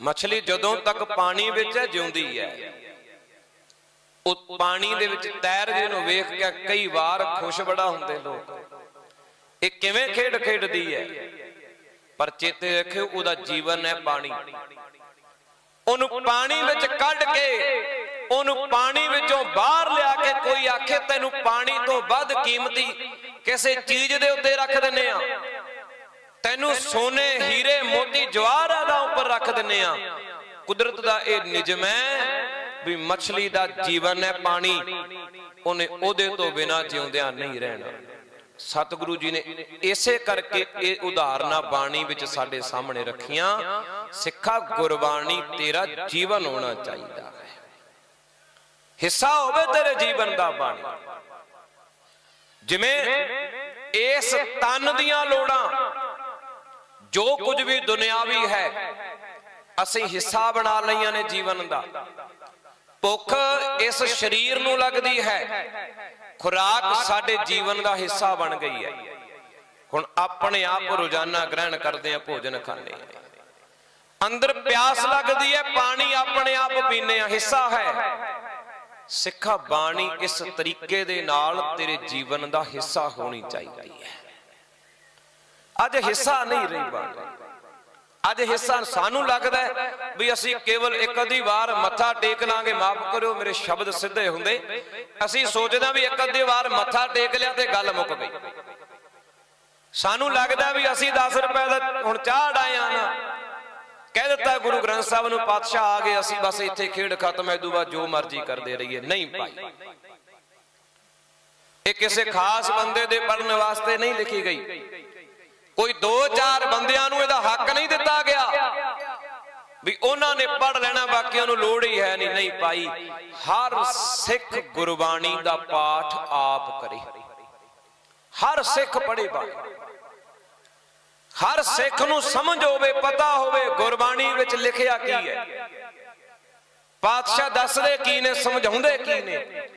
ਮੱਛਲੀ ਜਦੋਂ ਤੱਕ ਪਾਣੀ ਵਿੱਚ ਹੈ ਜਿਉਂਦੀ ਹੈ, ਉਹ ਪਾਣੀ ਦੇ ਵਿੱਚ ਤੈਰਦੇ ਨੂੰ ਵੇਖ ਕੇ ਕਈ ਵਾਰ ਖੁਸ਼ ਬੜਾ ਹੁੰਦੇ ਲੋਕ। ਇਹ ਕਿਵੇਂ ਖੇਡ ਖੇਡਦੀ ਹੈ? ਪਰ ਚੇਤੇ ਰੱਖਿਓ, ਉਹਦਾ ਜੀਵਨ ਹੈ ਪਾਣੀ। ਉਹਨੂੰ ਪਾਣੀ ਵਿੱਚ ਕੱਢ ਕੇ, ਉਹਨੂੰ ਪਾਣੀ ਵਿੱਚੋਂ ਬਾਹਰ ਲਿਆ ਕੇ ਕੋਈ ਆਖੇ, ਤੈਨੂੰ ਪਾਣੀ ਤੋਂ ਵੱਧ ਕੀਮਤੀ ਕਿਸੇ ਚੀਜ਼ ਦੇ ਉੱਤੇ ਰੱਖ ਦਿੰਨੇ ਆ ਤੈਨੂੰ ਸੋਨੇ, ਹੀਰੇ, ਮੋਤੀ, ਜਵਾਹਰਾਂ ਦਾ ਉੱਪਰ ਰੱਖ ਦਿੰਨੇ ਆ। ਕੁਦਰਤ ਦਾ ਇਹ ਨਿਯਮ ਹੈ ਵੀ ਮੱਛਲੀ ਦਾ ਜੀਵਨ ਹੈ ਪਾਣੀ। ਉਹਨੇ ਉਹਦੇ ਤੋਂ ਬਿਨਾ ਜਿਉਂਦਿਆਂ ਨਹੀਂ ਰਹਿਣਾ। ਸਤਿਗੁਰੂ ਜੀ ਨੇ ਇਸੇ ਕਰਕੇ ਇਹ ਉਦਾਹਰਨਾਂ ਬਾਣੀ ਵਿੱਚ ਸਾਡੇ ਸਾਹਮਣੇ ਰੱਖੀਆਂ। ਸਿੱਖਾ ਗੁਰਬਾਣੀ ਤੇਰਾ ਜੀਵਨ ਹੋਣਾ ਚਾਹੀਦਾ ਹੈ। ਹਿੱਸਾ ਹੋਵੇ ਤੇਰੇ ਜੀਵਨ ਦਾ ਬਾਣੀ। ਜਿਵੇਂ ਇਸ ਤਨ ਦੀਆਂ ਲੋੜਾਂ ਜੋ ਕੁਝ ਵੀ ਦੁਨਿਆਵੀ ਹੈ, ਅਸੀਂ ਹਿੱਸਾ ਬਣਾ ਲਈਆਂ ਨੇ ਜੀਵਨ ਦਾ। ਭੁੱਖ ਇਸ ਸਰੀਰ ਨੂੰ ਲੱਗਦੀ ਹੈ। ਖੁਰਾਕ ਸਾਡੇ ਜੀਵਨ ਦਾ ਹਿੱਸਾ ਬਣ ਗਈ ਹੈ। ਹੁਣ ਆਪਣੇ ਆਪ ਰੋਜ਼ਾਨਾ ਗ੍ਰਹਿਣ ਕਰਦੇ ਆ ਭੋਜਨ ਖਾਂਦੇ ਆ ਅੰਦਰ ਪਿਆਸ ਲੱਗਦੀ ਹੈ, ਪਾਣੀ ਆਪਣੇ ਆਪ ਪੀਨੇ ਆ ਹਿੱਸਾ ਹੈ। ਸਿੱਖਾ ਬਾਣੀ ਇਸ ਤਰੀਕੇ ਦੇ ਨਾਲ ਤੇਰੇ ਜੀਵਨ ਦਾ ਹਿੱਸਾ ਹੋਣੀ ਚਾਹੀਦੀ ਹੈ। ਅੱਜ ਹਿੱਸਾ ਨਹੀਂ ਰਹੀ ਬਾਣੀ ਅੱਜ ਹਿੱਸਾ ਸਾਨੂੰ ਲੱਗਦਾ ਵੀ ਅਸੀਂ ਕੇਵਲ ਇੱਕ ਅੱਧੀ ਵਾਰ ਮੱਥਾ ਟੇਕ ਲਾਂਗੇ, ਮਾਫ ਕਰਿਓ, ਮੇਰੇ ਸ਼ਬਦ ਸਿੱਧੇ ਹੁੰਦੇ। ਅਸੀਂ ਸੋਚਦੇ ਵੀ ਇੱਕ ਅੱਧੀ ਵਾਰ ਮੱਥਾ ਟੇਕ ਲਿਆ ਤੇ ਗੱਲ ਮੁੱਕ ਗਈ। ਸਾਨੂੰ ਲੱਗਦਾ ਵੀ ਅਸੀਂ 10 ਰੁਪਏ ਦਾ ਹੁਣ ਚਾਹ ਡਾਏ ਆ ਨਾ। ਕਹਿ ਦਿੱਤਾ ਗੁਰੂ ਗ੍ਰੰਥ ਸਾਹਿਬ ਨੂੰ, ਪਾਤਸ਼ਾਹ ਆ ਗਏ, ਅਸੀਂ ਬਸ ਇੱਥੇ ਖੇਡ ਖਤਮ ਐ ਦੂ ਜੋ ਮਰਜ਼ੀ ਕਰਦੇ ਰਹੀਏ। ਨਹੀਂ ਭਾਈ। ਇਹ ਕਿਸੇ ਖਾਸ ਬੰਦੇ ਦੇ ਪੜਨ ਵਾਸਤੇ ਨਹੀਂ ਲਿਖੀ ਗਈ। ਕੋਈ ਦੋ ਚਾਰ ਬੰਦਿਆਂ ਨੂੰ ਇਹਦਾ ਹੱਕ ਨਹੀਂ ਦਿੱਤਾ ਗਿਆ। ਵੀ ਉਹਨਾਂ ਨੇ ਪੜ ਲੈਣਾ, ਬਾਕੀਆਂ ਨੂੰ ਲੋੜ ਹੀ ਹੈ ਨਹੀਂ। ਨਹੀਂ ਭਾਈ, ਹਰ ਸਿੱਖ ਗੁਰਬਾਣੀ ਦਾ ਪਾਠ ਆਪ ਕਰੇ। ਹਰ ਸਿੱਖ ਪੜੇ ਬਾਣੀ ਹਰ ਸਿੱਖ ਨੂੰ ਸਮਝ ਹੋਵੇ, ਪਤਾ ਹੋਵੇ, ਗੁਰਬਾਣੀ ਵਿੱਚ ਲਿਖਿਆ ਕੀ ਹੈ। ਪਾਤਸ਼ਾਹ ਦੱਸਦੇ ਕੀ ਨੇ, ਸਮਝਾਉਂਦੇ ਕੀ ਨੇ।